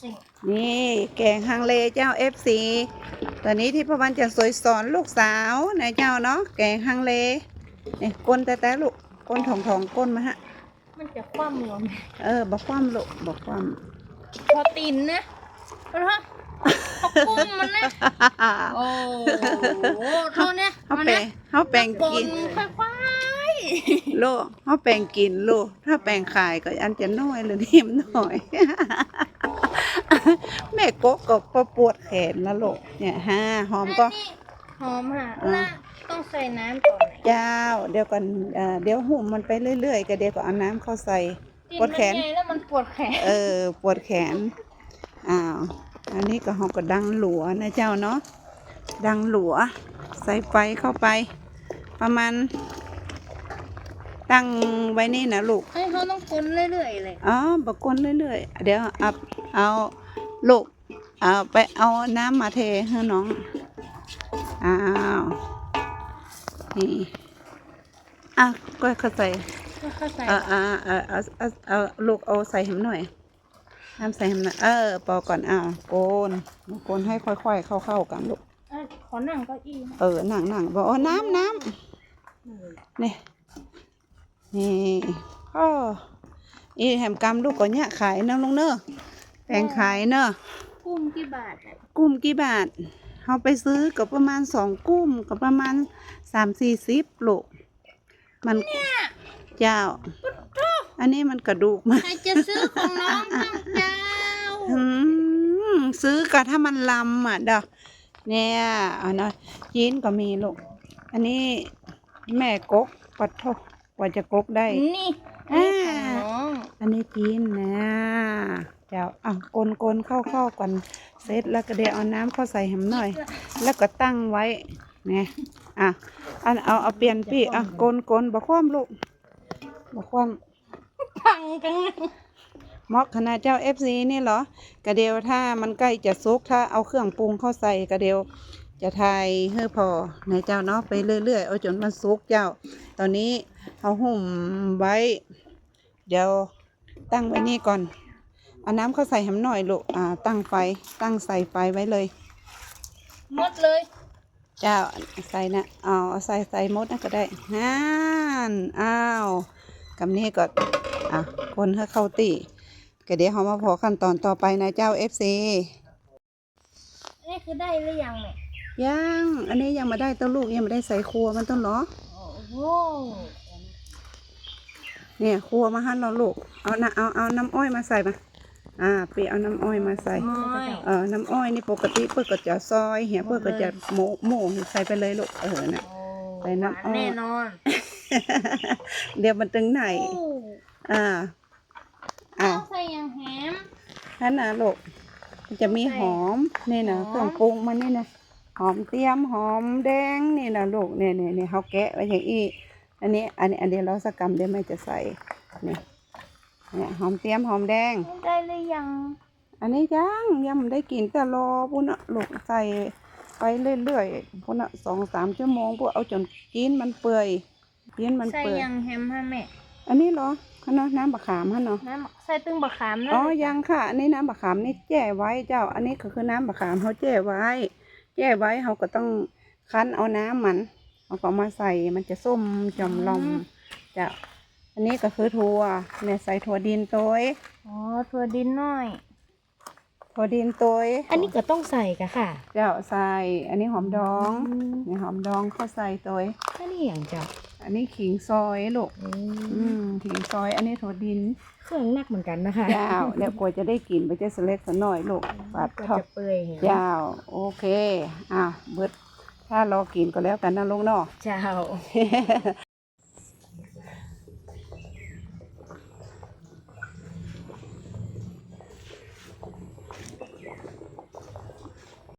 สิ่งนี่แกงฮังเลเจ้า FC ตอนนี้ที่พ่อวันจะสวยสอนลูกสาวนะเจ้าเนาะแกงฮังเลนี่ก้นแต่แต่ลูกก้นทองทองก้นมาฮะ มันจะคว่ำลงเออบอกความลูกบอกความพอตีนนะเพราะเขากุ้มมันนะโอ้โหโทษเนี่ยเขามันแปลนะงเขาแปลงกลกินค่อยลูกเขาแปลงกินลูกถ้าแปลงขายก็อันจะน้อยหรือนิ่มหน่อย แม่กกก็ปวดแขนแล้วลูกเนี่ยฮะหอๆมก็อันนี้หอมค่ะอ่าแล้วต้องใส่น้ำก่อนไหมเจ้าเดี๋ยวก่อนเอ่อเดี๋ยวหุ่มมันไปเรื่อยๆก็เดี๋ยวก็เอาน้ำเข้าใส่ ปวดแขน กิมัใหญ่แล้วมันปวดแขน เออปวดแขนอ้าวอันนี้ก็เขาก็ดังหลัวนะเจ้าเนาะดังหลัว ใส่ไฟเข้าไป ประมาณตั้งไว้นี่นะลูก ให้เขาต้องคนเรื่อยๆเลย อ๋อบักกวนเรื่อยๆ เดี๋ยวเอาเอา ลูกเอาไปเอาน้ำมาเทให้น้อง อ้าว นี่อะก็เข้าใส่แล้วก็ใส่เออเอาเอาเอาเอาเอาลูกเอาใส่ให้มันหน่อยน้ำใส่ให้มันหน่อยเออปอกก่อนอ่าโกนโกนให้ค่อยๆเข้าๆกันลูกเอ้ยขอนั่งเก้าอี้นะเออหนังหนังบอกอ๋อน้ำน้ำนี่นี่อ้ออีแหมกำลูกก็เนี่ยขายเนอะลุงเนอะ แปลงขายเนอะกุ้มกี่บาทอะกุ้มกี่บาทเขาไปซื้อก็ประมาณสองกุ้มก็ประมาณสามสี่สิบลูกมันเจ้า อันนี้มันกระดูกมันใครจะซื้อของน้องบ้างเจ้าอืมซื้อกะถ้ามันลำอะเด้อเนี่ยเอาเนาะยีนก็มีลูก อันนี้แม่กกปัดโทกว่าจะกกได้ นี่อ่านี่ของน้องอันนี้จีนนะ เจ้าอะกลกลเข้าเข้าๆกันเสร็จแล้วก็เดี๋ยวเอาน้ำเข้าใส่แหมหน่อย แล้วก็ตั้งไว้เนี่ยอะอันเอาเอาเปลี่ยนปีอะกลกลบอกความลูกบอกความพังกันนะมอกคณะเจ้าเอฟซีนี่เหรอกระเดียวถ้ามันใกล้จะซุกถ้าเอาเครื่องปรุงเข้าใส่กระเดียวจะทายเฮ้อพอในเจ้าเนาะไปเรื่อยๆเอาจนมันซุกเจ้า ตอนนี้เอาหุ่มไว้ เดี๋ยวตั้งไว้นี่ก่อน เอาน้ำเข้าใส่ให้มันหน่อยลูกอ่า ตั้งไฟ ตั้งใส่ไฟไว้เลย หมดเลยเจ้าใส่นะเอาเอาใส่ใส่หมดนะก็ได้ฮ่านอ้าวกับนี้ก็อะคนให้เข้าตีก็เดี๋ยวเขามาพอขั้นตอนต่อไปนะเจ้า FC นี่คือได้หรือยังเนี่ยยังอันนี้ยังมาได้เต้าลูกยังไม่ได้ใส่ครัวมันต้องเหรอโอ้โหเนี่ยครัวมาหั่นเราลูกเอานะเอาเอาน้ำอ้อยมาใส่มา อ่าปีเอาน้ำอ้อยมาใส่ไม่เออน้ำอ้อยนี่ปกติเพื่อก็จะซอยเหี่ยเพื่อก็จะโมโม่ใส่ไปเลยลูกเออน่ะโอ้ใส่น้ำอ้อย แน่นอนเดี๋ยวมันตึงไหนโอ้อ่าอ้าต้วองใส่อย่างแฮม นั่นนะลูกมันจะมีหอมนี่นะหอม เครื่องปรุงมันนี่นะหอมเตรียมหอมแดงนี่นะลูกเนี่ยเนี่ยเนี่ยเขาแกะไว้อย่างอีอันนี้อันนี้อันเดียวเราสกรรมเดี๋ยวไม่จะใส่นี่ เนี่ยหอมเตรียมหอมแดง ได้หรือยัง อันนี้ยังยังไม่ได้กินแต่รอปุ่นอะลูกใส่ไปเรื่อยๆปุ่นอะสองสามชั่วโมงพวกเอาจนกินมันเปื่อยกินมันใส่เปื่อยอย่างแฮมฮะแม่ อันนี้เหรอขนาดน้ำบะขามฮะเนาะน้ำใส่ตึงบะขามนะอ๋อยังค่ะ อันนี้น้ำบะขามนี่แจ้ไว้เจ้า อันนี้ก็คือน้ำบะขามเขาแจ้ไว้ แจ้ไว้เขาก็ต้องคั้นเอาน้ำมันเอาก็มาใส่มันจะส้มจอมลอมเจ้า อันนี้ก็คือถั่วเนี่ยใส่ถั่วดินโตัวอ๋อถั่วดินน้อย ถั่วดินโตัวอันนี้ก็ต้องใส่กะค่ะเจ้าใส่ อันนี้หอมดองนี่หอมดองเข้าใส่โตัวอันนี้อย่างจ้ะอันนี้ขิงซอยลูกอืมขิงซอย อันนี้ถั่วดิน เครื่องหนักเหมือนกันนะคะเจ้าแล้วกว่าจะได้กินไปจะสเล็กสักหน่อยลูกปัดก็ทอดจะเปื่อยเห็นเจ้าโอเค อะเบิดถ้ารอกินก็แล้วกันนะลุงเนาะเจ้า